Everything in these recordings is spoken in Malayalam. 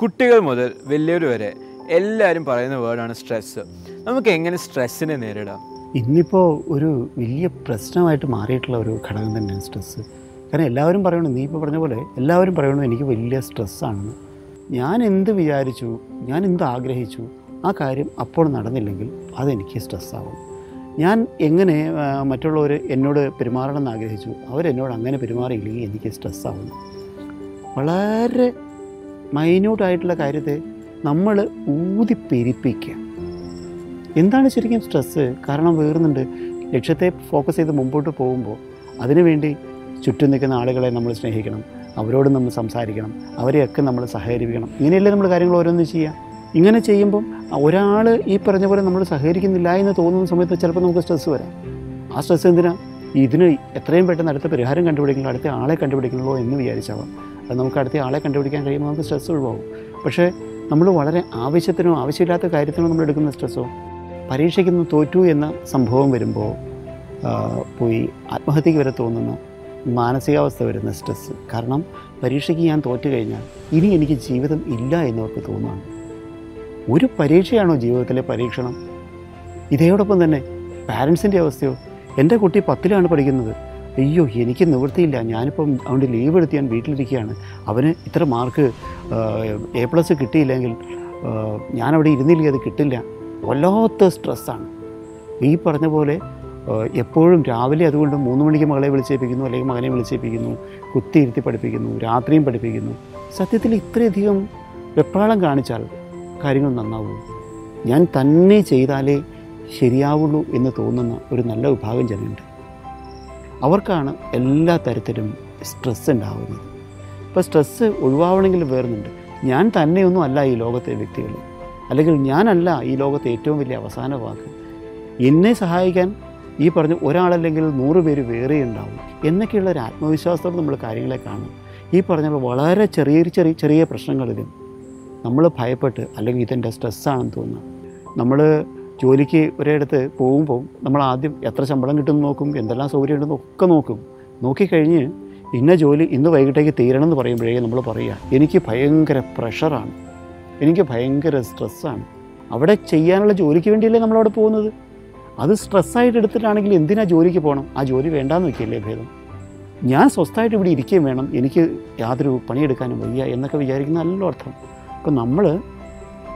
കുട്ടികൾ മുതൽ വലിയവർ വരെ എല്ലാവരും പറയുന്ന വേർഡാണ് സ്ട്രെസ്സ് നമുക്ക് എങ്ങനെ സ്ട്രെസ്സിനെ നേരിടാം? ഇന്നിപ്പോൾ ഒരു വലിയ പ്രശ്നമായിട്ട് മാറിയിട്ടുള്ള ഒരു ഘടകം തന്നെയാണ് സ്ട്രെസ്സ് കാരണം എല്ലാവരും പറയണു നീ ഇപ്പോൾ പറഞ്ഞ പോലെ എല്ലാവരും പറയണു എനിക്ക് വലിയ സ്ട്രെസ്സാണെന്ന് ഞാൻ എന്ത് വിചാരിച്ചു ഞാൻ എന്ത് ആഗ്രഹിച്ചു ആ കാര്യം അപ്പോൾ നടന്നില്ലെങ്കിൽ അതെനിക്ക് സ്ട്രെസ്സാവും ഞാൻ എങ്ങനെ മറ്റുള്ളവർ എന്നോട് പെരുമാറണം എന്ന് ആഗ്രഹിച്ചു അവരെന്നോട് അങ്ങനെ പെരുമാറിയില്ലെങ്കിൽ എനിക്ക് സ്ട്രെസ്സാവും വളരെ മൈന്യൂട്ടായിട്ടുള്ള കാര്യത്തെ നമ്മൾ ഊതി പെരിപ്പിക്കുക എന്താണ് ശരിക്കും സ്ട്രെസ്സ്? കാരണം വേറുന്നുണ്ട്. ലക്ഷ്യത്തെ ഫോക്കസ് ചെയ്ത് മുമ്പോട്ട് പോകുമ്പോൾ അതിനുവേണ്ടി ചുറ്റും നിൽക്കുന്ന ആളുകളെ നമ്മൾ സ്നേഹിക്കണം. അവരോട് നമ്മൾ സംസാരിക്കണം. അവരെയൊക്കെ നമ്മൾ സഹകരിപ്പിക്കണം. ഇങ്ങനെയല്ലേ നമ്മൾ കാര്യങ്ങൾ ഓരോന്നും ചെയ്യുക? ഇങ്ങനെ ചെയ്യുമ്പം ഒരാൾ ഈ പറഞ്ഞ പോലെ നമ്മൾ സഹകരിക്കുന്നില്ല എന്ന് തോന്നുന്ന സമയത്ത് ചിലപ്പോൾ നമുക്ക് സ്ട്രെസ്സ് വരാം. ആ സ്ട്രെസ്സ് എന്തിനാ? ഇതിന് എത്രയും പെട്ടെന്ന് അടുത്ത പരിഹാരം കണ്ടുപിടിക്കണോ അടുത്ത ആളെ കണ്ടുപിടിക്കണല്ലോ എന്ന് വിചാരിച്ചാവാം. അത് നമുക്ക് അടുത്ത ആളെ കണ്ടുപിടിക്കാൻ കഴിയുമ്പോൾ നമുക്ക് സ്ട്രെസ് ഒഴിവാകും. പക്ഷേ നമ്മൾ വളരെ ആവശ്യത്തിനോ ആവശ്യമില്ലാത്ത കാര്യത്തിനോ നമ്മൾ എടുക്കുന്ന സ്ട്രെസ്സോ പരീക്ഷയ്ക്ക് തോറ്റു എന്ന സംഭവം വരുമ്പോൾ പോയി ആത്മഹത്യക്ക് വരെ തോന്നുന്ന മാനസികാവസ്ഥ വരുന്ന സ്ട്രെസ്സ് കാരണം പരീക്ഷയ്ക്ക് ഞാൻ തോറ്റു കഴിഞ്ഞാൽ ഇനി എനിക്ക് ജീവിതം ഇല്ല എന്നവർക്ക് തോന്നുകയാണ് ഒരു പരീക്ഷയാണോ ജീവിതത്തിലെ പരീക്ഷണം? ഇതോടൊപ്പം തന്നെ പാരൻസിന്റെ അവസ്ഥയോ? എന്റെ കുട്ടി പത്തിലാണ് പഠിക്കുന്നത്. അയ്യോ എനിക്ക് നിവൃത്തിയില്ല. ഞാനിപ്പം അതുകൊണ്ട് ലീവ് എടുത്ത് ഞാൻ വീട്ടിലിരിക്കുകയാണ്. അവന് ഇത്ര മാർക്ക് എ പ്ലസ് കിട്ടിയില്ലെങ്കിൽ ഞാനവിടെ ഇരുന്നില്ലെങ്കിൽ അത് കിട്ടില്ല. വല്ലാത്ത സ്ട്രെസ്സാണ് ഈ പറഞ്ഞ പോലെ എപ്പോഴും രാവിലെ അതുകൊണ്ട് മൂന്ന് മണിക്ക് മകളെ വിളിച്ചേൽപ്പിക്കുന്നു അല്ലെങ്കിൽ മകനെ വിളിച്ചേൽപ്പിക്കുന്നു കുത്തിയിരുത്തി പഠിപ്പിക്കുന്നു രാത്രിയും പഠിപ്പിക്കുന്നു. സത്യത്തിൽ ഇത്രയധികം വെപ്രാളം കാണിച്ചാൽ കാര്യങ്ങൾ നന്നാവൂ. ഞാൻ തന്നെ ചെയ്താലേ ശരിയാവുള്ളൂ എന്ന് തോന്നുന്ന ഒരു നല്ല വിഭാഗം ജനമുണ്ട് അവർക്കാണ് എല്ലാ തരത്തിലും സ്ട്രെസ് ഉണ്ടാവുന്നത്. ഇപ്പോൾ സ്ട്രെസ്സ് ഒഴിവാവണമെങ്കിൽ വേറുന്നുണ്ട്. ഞാൻ തന്നെയൊന്നും അല്ല ഈ ലോകത്തെ വ്യക്തികൾ. അല്ലെങ്കിൽ ഞാനല്ല ഈ ലോകത്തെ ഏറ്റവും വലിയ അവസാന വാക്ക്. എന്നെ സഹായിക്കാൻ ഈ പറഞ്ഞ ഒരാളല്ലെങ്കിൽ നൂറ് പേര് വേറെ ഉണ്ടാവും. എന്നൊക്കെയുള്ള ഒരു ആത്മവിശ്വാസത്തോടെ നമ്മൾ കാര്യങ്ങളെ കാണും. ഈ പറഞ്ഞ വളരെ ചെറിയ ചെറിയ ചെറിയ പ്രശ്നങ്ങളിലും നമ്മൾ ഭയപ്പെട്ട് അല്ലെങ്കിൽ ഇതെന്റെ സ്ട്രെസ്സാണെന്ന് തോന്നുക. നമ്മൾ ജോലിക്ക് ഒരിടത്ത് പോകുമ്പോൾ നമ്മൾ ആദ്യം എത്ര ശമ്പളം കിട്ടുമെന്ന് നോക്കും എന്തെല്ലാം സൗകര്യം ഉണ്ടെന്ന് ഒക്കെ നോക്കും. നോക്കിക്കഴിഞ്ഞ് ഇന്ന ജോലി ഇന്ന് വൈകിട്ടേക്ക് തീരണം എന്ന് പറയുമ്പോഴേ നമ്മൾ പറയുക എനിക്ക് ഭയങ്കര പ്രഷറാണ് എനിക്ക് ഭയങ്കര സ്ട്രെസ്സാണ് അവിടെ ചെയ്യാനുള്ള ജോലിക്ക് വേണ്ടിയല്ലേ നമ്മളവിടെ പോകുന്നത്? അത് സ്ട്രെസ്സായിട്ട് എടുത്തിട്ടാണെങ്കിൽ എന്തിനാ ജോലിക്ക് പോകണം ആ ജോലി വേണ്ടാന്ന് വെക്കില്ലേ ഭേദം? ഞാൻ സ്വസ്ഥമായിട്ട് ഇവിടെ ഇരിക്കുകയും വേണം. എനിക്ക് യാതൊരു പണിയെടുക്കാനും വയ്യ എന്നൊക്കെ വിചാരിക്കുന്ന നല്ല അർത്ഥം. അപ്പം നമ്മൾ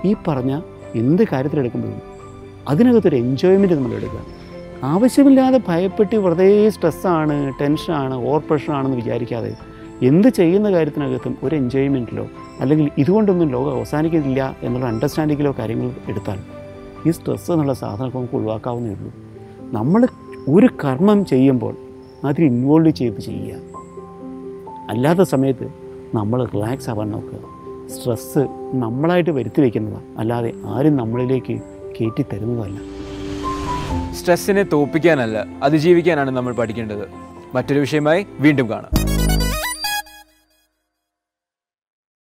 ഈ പറഞ്ഞ എന്ത് കാര്യത്തിലെടുക്കുമ്പോഴും അതിനകത്തൊരു എൻജോയ്മെന്റ് നമ്മൾ എടുക്കുക. ആവശ്യമില്ലാതെ ഭയപ്പെട്ട് വെറുതെ സ്ട്രെസ്സാണ് ടെൻഷനാണ് ഓവർ പ്രഷറാണെന്ന് വിചാരിക്കാതെ എന്ത് ചെയ്യുന്ന കാര്യത്തിനകത്തും ഒരു എൻജോയ്മെന്റിലോ അല്ലെങ്കിൽ ഇതുകൊണ്ടൊന്നും ലോകം അവസാനിക്കുന്നില്ല എന്നുള്ള അണ്ടർസ്റ്റാൻഡിങ്ങിലോ കാര്യങ്ങൾ എടുത്താൽ ഈ സ്ട്രെസ് എന്നുള്ള സാധനമൊക്കെ നമുക്ക് ഒഴിവാക്കാവുന്നേ ഉള്ളൂ. നമ്മൾ ഒരു കർമ്മം ചെയ്യുമ്പോൾ അതിൽ ഇൻവോൾവ് ചെയ്ത് ചെയ്യുക. അല്ലാത്ത സമയത്ത് നമ്മൾ റിലാക്സ് ആവാൻ നോക്കുക. സ്ട്രെസ്സ് നമ്മളായിട്ട് വരുത്തി വയ്ക്കുന്നതാണ് അല്ലാതെ ആരും നമ്മളിലേക്ക് കയറ്റി തരുന്നതല്ല സ്ട്രെസ്സിനെ തോപ്പിക്കാനല്ല അതിജീവിക്കാനാണ് നമ്മൾ പഠിക്കേണ്ടത്. മറ്റൊരു വിഷയമായി വീണ്ടും കാണാം.